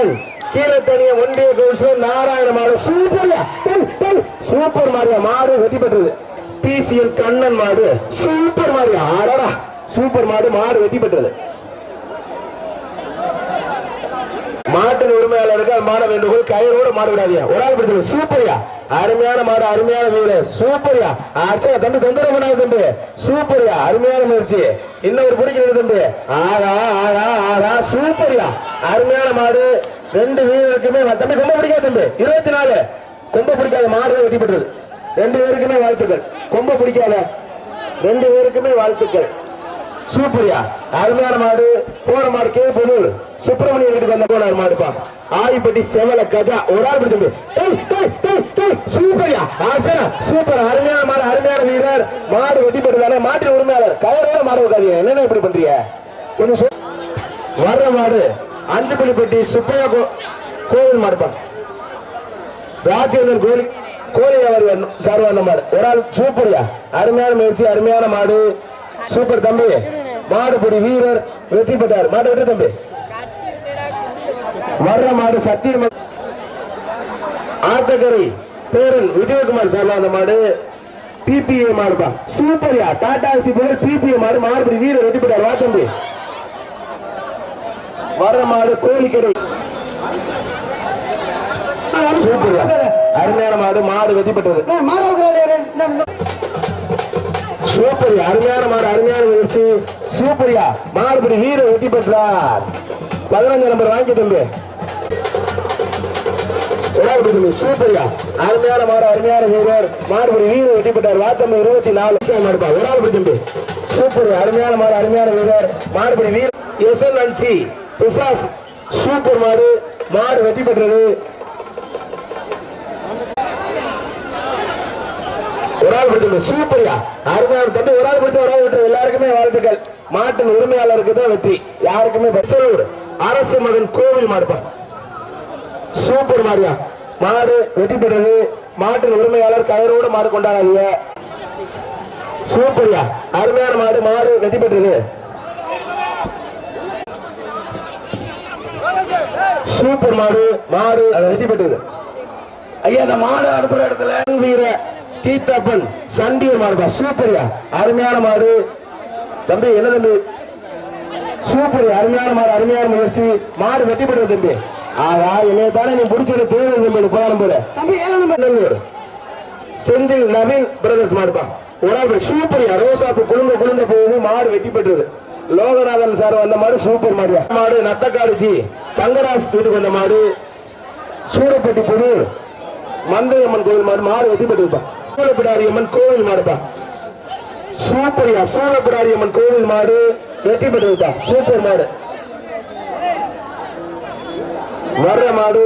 கண்ணன் கீழத்தனிய ஒன்றிய கவுன்சிலர் நாராயண மாடு super super மாரியா மாடு வெற்றி பெற்றது. பிசிஎல் கண்ணன் மாடு. சூப்பர் மாரியா ஆடடா. சூப்பர் மாடு மாடு வெற்றி பெற்றது. மாட்டின் அது மாட வேண்டுகோள் கயிறோட மாட விடாதீங்க ஒரு ஆள் பிடிச்சது சூப்பரியா. அருமையான மாடு அருமையான வீரர். சூப்பரியா. அர்ச்சனா தம்பி தொந்தரவு தம்பி. சூப்பரியா. அருமையான முயற்சி. இன்னொரு பிடிக்கிறது தம்பி. ஆகா ஆகா ஆகா. சூப்பரியா. அருமையான மாடு. ரெண்டு வீரருக்குமே தம்பி கொம்ப பிடிக்காது தம்பி. இருபத்தி நாலு. கொம்ப பிடிக்காத மாடு தான் பெற்றது. ரெண்டு பேருக்குமே வாழ்த்துக்கள். கொம்ப பிடிக்காத ரெண்டு பேருக்குமே வாழ்த்துக்கள். சூப்பரியா. அருமையான மாடு. போன மாடு கே. புதூர் சுப்பிரமணியன் வீட்டுக்கு வந்த போனார் மாடுப்பா. ஆயிப்பட்டி செவல கஜா ஒரு ஆள் பிடித்தது சூப்பரியா. ஆச்சனா சூப்பர். அருமையான மாடு அருமையான வீரர். மாடு வெட்டி பெற்றுதானே மாட்டின் உரிமையாளர். கயரோட மாடு உட்காதீங்க என்னென்ன இப்படி பண்றீங்க? கொஞ்சம் வர்ற மாடு அஞ்சு புள்ளிப்பட்டி சுப்பையா கோ- கோவில் மாடுப்பா ராஜேந்திரன் கோழி கோலி அவர் சார் வந்த மாடு. ஒரு ஆள் சூப்பர்யா. அருமையான முயற்சி அருமையான மாடு. சூப்பர் தம்பி. மாடுபுடி வீரர் வெற்றி பெற்றார். மாடு வெற்றி தம்பி. வர்ற மாடு சத்தியம் ஆத்தக்கரை பேரன் விஜயகுமார் சார் அந்த மாடு. பிபிஏ மாடுப்பா. சூப்பர்யா டாடா சி புகழ் பிபிஏ மாடு. மாடுபடி வீரர் வெற்றி பெற்றார். வா தம்பி. வர்ற மாடு கோழிக்கடை. சூப்பர்யா அருமையான மாடு. மாடு வெற்றி பெற்றது. சூப்பரியா அருமையான மாடு. அருமையான முயற்சி. சூப்பரியா மாடுபடி வீரர் வெற்றி பெற்றார். பதினஞ்சு நம்பர் வாங்கி தம்பி. விடாது தம்பி சூப்பரியா. அருமையான மாடு அருமையான வீரர். மாடுபடி வீரர் வெற்றி பெற்றார். வாத்தம்பி இருபத்தி நாலு. மாடுப்பா ஒரு ஆள் பிடிச்சி சூப்பர் அருமையான மாடு அருமையான வீரர். மாடுபடி வீரர் எஸ் என் அன்சி பிசாஸ். சூப்பர் மாடு. மாடு வெற்றி பெற்றது. ஒரு ஆள் பிடிச்சது சூப்பரியா. அருமையான தம்பி ஒரு ஆள் பிடிச்ச ஒரு ஆள் விட்டு. எல்லாருக்குமே வாழ்த்துக்கள். மாட்டின் உரிமையாளருக்கு தான் வெற்றி. யாருக்குமே பெசலூர் அரசு மகன் கோவில் மாடுப்பா சூப்பர் மாரியா மாடு வெற்றி பெற்றது. மாட்டின் உரிமையாளர் கயரோடு மாடு கொண்டாடாதீங்க. சூப்பர்யா. அருமையான மாடு மாடு வெற்றி பெற்றது. சூப்பர் மாடு மாடு அது வெற்றி பெற்றது. ஐயா இந்த மாடு அனுப்புற இடத்துல வீர தீத்தப்பன் சண்டியர் மாடுபா சூப்பர்யா. அருமையான மாடு. தம்பி என்ன தம்பி? சூப்பர் அருமையான மாடு அருமையான முயற்சி. மாடு வெட்டி பெற்றது தம்பி. ஆகா என்னைய தானே நீ பிடிச்சது தேவை தம்பி முப்பதாம் போல. தம்பி ஏழாம் நம்பர். செந்தில் நவீன் பிரதர்ஸ் மாடுப்பா. ஆள் சூப்பர்யா ரோசாப்பு குழுங்க குழுங்க போகுது மாடு வெட்டி பெற்றது. லோகநாதன் சார் வந்த மாடு சூப்பர் மாடியா? மாடு நத்தக்காடுச்சி தங்கராஜ் வீட்டுக்கு வந்த மாடு. சூரப்பட்டி புது மந்தையம்மன் கோவில் மாடு மாடு வெட்டி பெற்றிருப்பா சூழப்பிடாரி அம்மன் கோவில் மாடுப்பா. சூப்பர்யா சூழப்பிடாரி அம்மன் கோவில் மாடு வெட்டி பெற்றிருப்பா சூப்பர் மாடு. வர்ற மாடு